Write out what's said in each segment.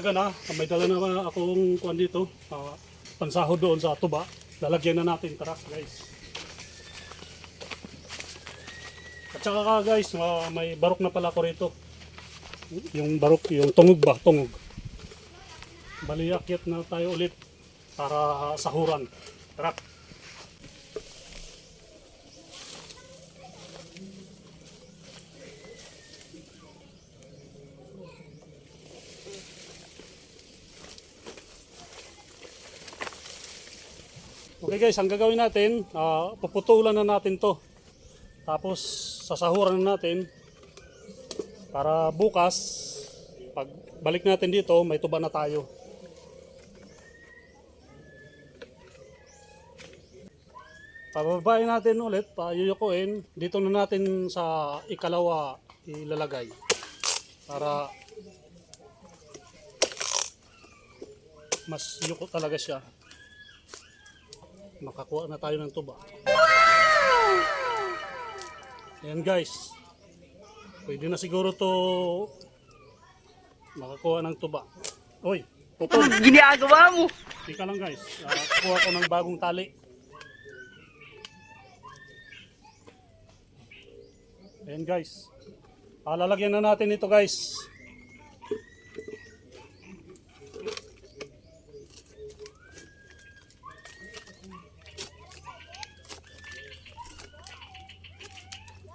umaga na, may dala na akong kuan dito, ah, pansahod doon sa tuba. Lalagyan na natin, tara guys. At saka ka guys, ah, may barok na pala ko rito. Yung barok, yung tungog ba? Tungog. Bali, akyat na tayo ulit para sahuran. Tara. Okay guys, ang gagawin natin, ah, puputulan na natin to. Tapos sasahuran na natin para bukas, pag balik natin dito, may tuba na tayo. Pababain natin ulit, payuyukuin. Dito na natin sa ikalawa ilalagay. Para mas yuko talaga siya. Makakuha na tayo ng tuba. Ayan guys. Pwede na siguro to makakuha ng tuba. Oy, putol. Ginagawa mo! Tika lang guys. Ah, kuha ko ng bagong tali. Ayan guys. Ah, lalagyan na natin ito guys.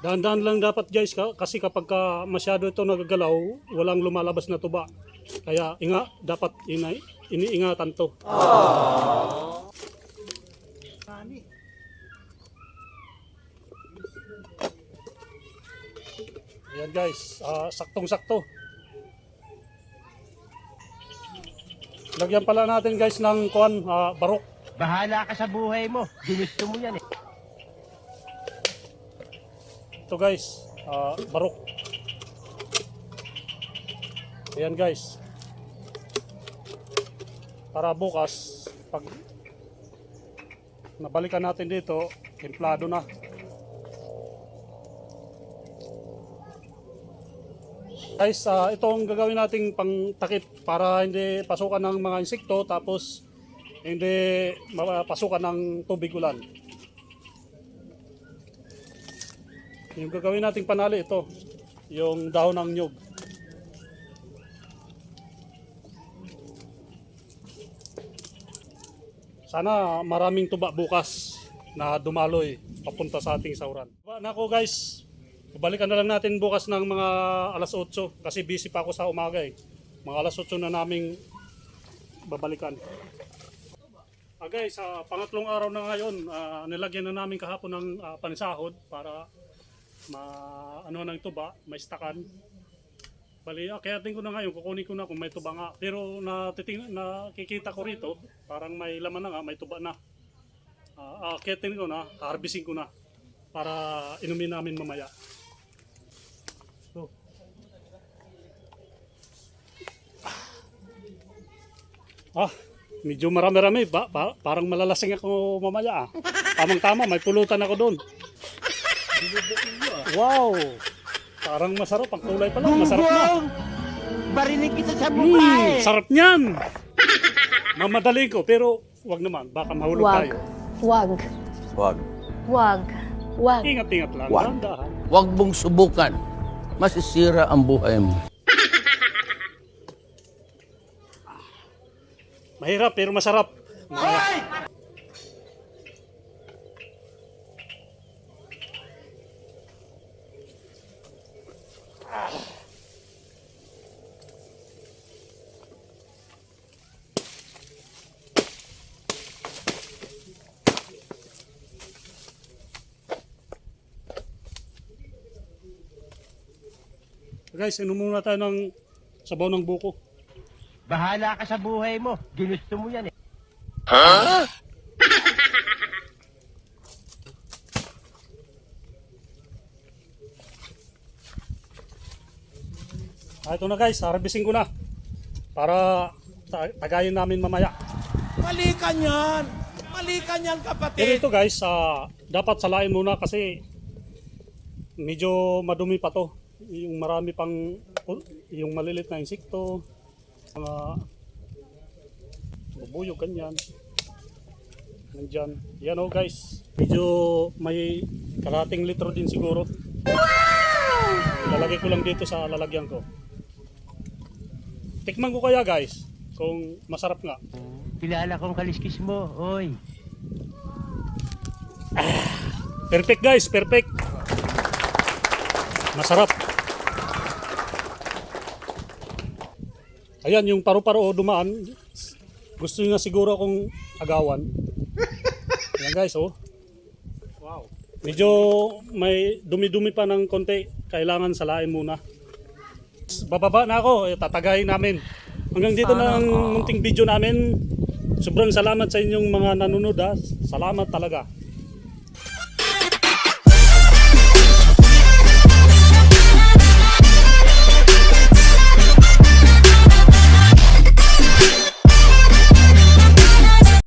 Dahan-dahan lang dapat guys ka- kasi kapag ka masyado ito nagagalaw, walang lumalabas na tuba. Kaya inga, dapat ina, iniingatan to. Ayan guys, ah, saktong-sakto. Lagyan pala natin guys ng kuan, ah, barok. Bahala ka sa buhay mo. Ginusto mo yan eh. Ito guys, ah, barok. Ayan guys. Para bukas, pag nabalikan natin dito, templado na. Guys, ah, ito ang gagawin nating pangtakip para hindi pasukan ng mga insekto tapos hindi mapasukan ng tubig ulan. Yung gagawin nating panali ito, yung dahon ng nyug. Sana maraming tuba bukas na dumaloy papunta sa ating sauran. Ba na ako guys, babalikan na lang natin bukas ng mga alas 8 kasi busy pa ako sa umaga eh. Mga alas 8 na naming babalikan. Ah guys, sa pangatlong araw na ngayon, ah, nilagyan na namin kahapon ng ah, panisahod para ma ano ng tuba, may stakan. Bali, akayatin ko na ngayon, kukunin ko na kung may tuba nga. Pero natiting, nakikita ko rito, parang may laman na nga, may tuba na. Uh, akayatin ko na, harvesting ko na para inumin namin mamaya. So, ah, medyo marami-rami. Ba, pa- parang malalasing ako mamaya ah. Tamang-tama, may pulutan ako doon. Wow! Parang masarap. Ang kulay pala. Masarap na. Barinig kita sa mukha Mm, eh. sarap niyan! Mamadali ko, pero wag naman. Baka mahulog Wag. tayo. Wag. Wag. Wag. Wag. Ingat-ingat lang. Wag. Dahan-dahan. Wag mong subukan. Masisira ang buhay mo. Mahirap, pero masarap. Guys, inom muna tayo ng sabaw ng buko. Bahala ka sa buhay mo. Ginusto mo yan eh. Ah, ito na guys, harvesting ko na. Para ta- tagayin namin mamaya. Mali ka niyan. Mali ka niyan, Pero kapatid. ito guys, ah, dapat salain muna kasi medyo madumi pa to. Yung marami pang, yung malilit na insekto. Mga bubuyog ganyan. Nandyan. Yan oh guys. Medyo may kalating litro din siguro. Ilalagay ko lang dito sa lalagyan ko. Tikman ko kaya guys kung masarap nga. Kilala kong kaliskis mo, oy. Perfect guys, perfect. Masarap. Ayan, yung paru-paro dumaan. Gusto niya siguro akong agawan. Ayan guys, oh. Wow. Medyo may dumi-dumi pa ng konti. Kailangan salain muna. Bababa na ako, eh, tatagayin namin. Hanggang dito na ang munting video namin. Sobrang salamat sa inyong mga nanonood ha. Salamat talaga.